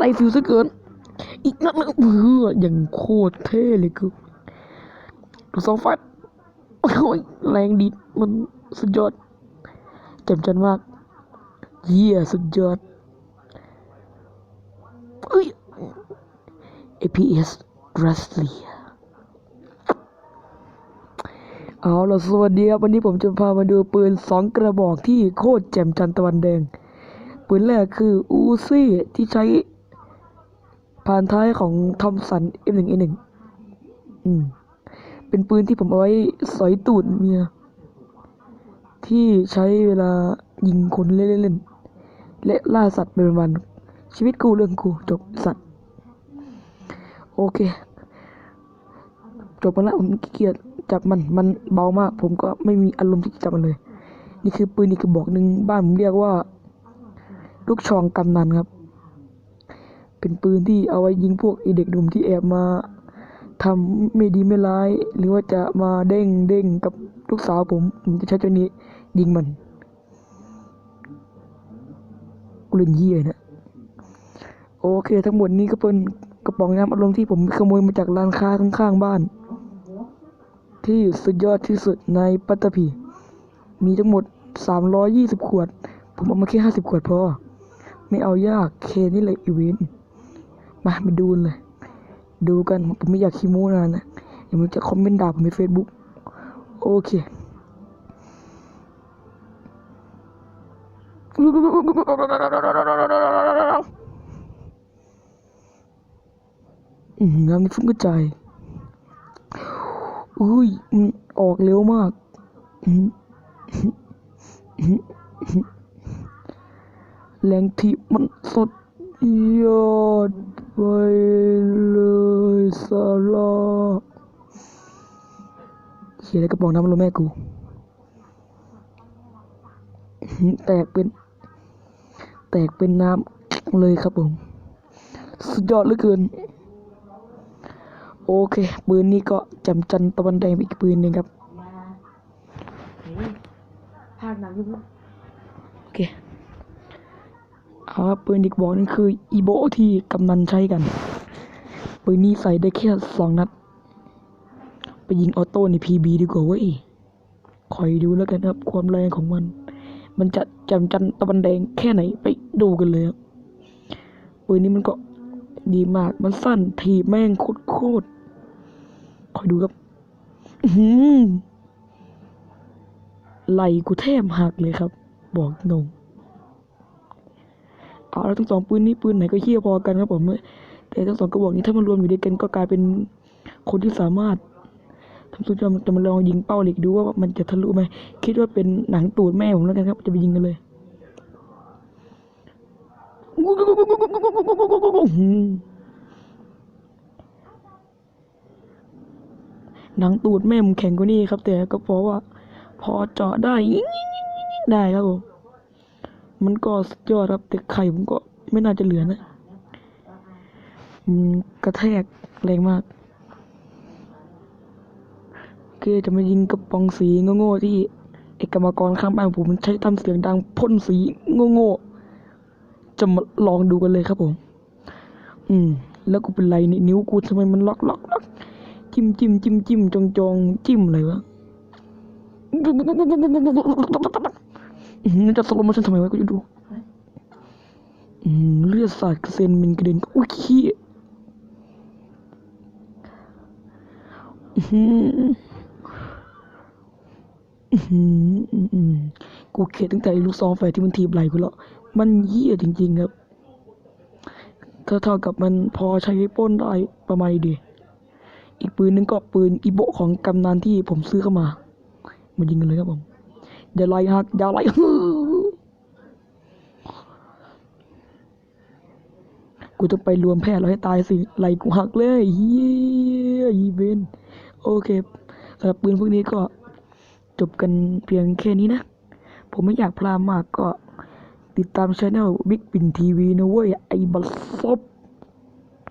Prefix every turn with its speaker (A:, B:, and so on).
A: ได้ฟิลซะเกิน อีกนัดนึงเพื่ออย่างโคตรเท่เลยคือดูสองฟัดโอ้ยแรงดีมันสุดยอดแจ่มจันมาก เยี่ยสุดยอดเอ้ย APS r a s l y เอาล่ะสวัสดีครับวันนี้ผมจะพามาดูปืนสองกระบอกที่โคตรแจ่มจันตะวันแดง ปืนแรกคืออูซี่ที่ใช้ ผ่านท้ายของทอมสัน M1A1 อืม เป็นปืนที่ผมเอาไว้สอยตูดเมีย ที่ใช้เวลายิงคนเล่นๆและล่าสัตว์เป็นวันๆชีวิตกูเรื่องกูจบสัตว์ โอเค จบมาแล้วผมเกียจจับมันมันเบามาก ผมก็ไม่มีอารมณ์ที่จะจับมันเลย นี่คือปืนอีกกระบอกหนึ่งบ้านผมเรียกว่า ลูกชองกำนันครับ เป็นปืนที่เอาไว้ยิงพวกไอเด็กหนุ่มที่แอบมาทำไม่ดีไม่ร้าย หรือว่าจะมาเด้งเด้งกับลูกสาวผมผมจะใช้ตัวนี้ยิงมันกูเล่นเหี้ยนะโอเค ทั้งหมดนี้ก็เป็นกระป๋องน้ำอารมณ์ที่ผมขโมยมาจากร้านค้าข้างๆบ้าน ที่สุดยอดที่สุดในปัตตภีมีทั้งหมด 320 ขวด ผมเอามาแค่ 50 ขวดพอ ไม่เอายาก เคนี่เลยอีเวนต์ มามาดูเลย ดูกัน ผมไม่อยากขี้โม้นานนะเดี๋ยวมันจะคอมเมนต์ด่าผมในเฟซบุ๊กโอเคอืมน้ำนี่ฟุ้งกระจายอุ้ยออกเร็วมากแรงที่มันสด ยอดไปเลยสาเขียนในกระป๋องน้ำมันลงแม่กู แตกเป็น แตกเป็นน้ำเลยครับผม สุดยอดเหลือเกิน โอเค ปืนนี้ก็จำจันตะวันแดงอีกปืนหนึ่งครับ
B: ภาคหนังยุค
A: โอเค ครับปืนอีกบอกนึงคืออีโบที่กำนันใช้กันปืนนี้ใส่ได้แค่สองนัด ไปยิงออโต้ในพีบีดีกว่าเว้ยคอยดูแล้วกันครับ ความแรงของมัน มันจะจำจันตะวันแดงแค่ไหนไปดูกันเลยครับปืนนี้มันก็ดีมากมันสั้นทีบแม่งโคตรโคตรคอยดูครับไหลกูแทบหักเลยครับ บอกตรง เอาแล้วทั้งสองปืนนี้ปืนไหนก็เฮี้ยพอกันครับผมแต่ทั้งสองกระบอกนี้ถ้ามันรวมอยู่ด้วยกันก็กลายเป็นคนที่สามารถทำสุดยอดจะมาลองยิงเป้าเหล็กดูว่ามันจะทะลุไหมคิดว่าเป็นหนังตูดแม่ผมแล้วกันครับ จะไปยิงกันเลยหนังตูดแม่ผมแข็งกว่านี้ครับ แต่ก็เพราะว่า พอเจาะได้ได้ครับผม มันก็สุดยอดครับแต่ไข่ผมก็ไม่น่าจะเหลือนะกระแทกแรงมากโอเคจะมายิงกระป๋องสีโง่ๆที่เอกกรรมกรข้างบ้านผมมันใช้ทำเสียงดังพ่นสีโง่ๆจะมาลองดูกันเลยครับผม อืม แล้วกูเป็นไรนี่นิ้วกูทำไมมันล็อกล็อกล็อกจิ้มจิ้มจิ้มจิ้มจองจองจิ้มอะไรวะ อื้อหือจะสโลโมชั่นทำไมวะกูจะดู อืมเลือดสาดกระเซ็นมินกระเด็นอุ้ยขี้อื้อหืออื้อหืออื้อหือกูเข็ดตั้งแต่ลูกซองไฟที่มันทีบไหลกูแล้วมันเหี้ยจริง ๆ ครับถ้าเท่ากับมันพอใช้ป้นได้ประมาณดี อีกปืนนึงก็ปืนอีโบของกำนันที่ผมซื้อเข้ามามายิงกันเลยครับผม อย่าไล่หักอย่าไล่กูต้องไปรวมแพทย์แล้วให้ตายสิไหลกูหักเลยเฮียอีเวนโอเคสำหรับปืนพวกนี้ก็จบกันเพียงแค่นี้นะ ผมไม่อยากพลาดมากก็ติดตามช anel Big Pin TV นะเว้ย ไอ้บัลซบ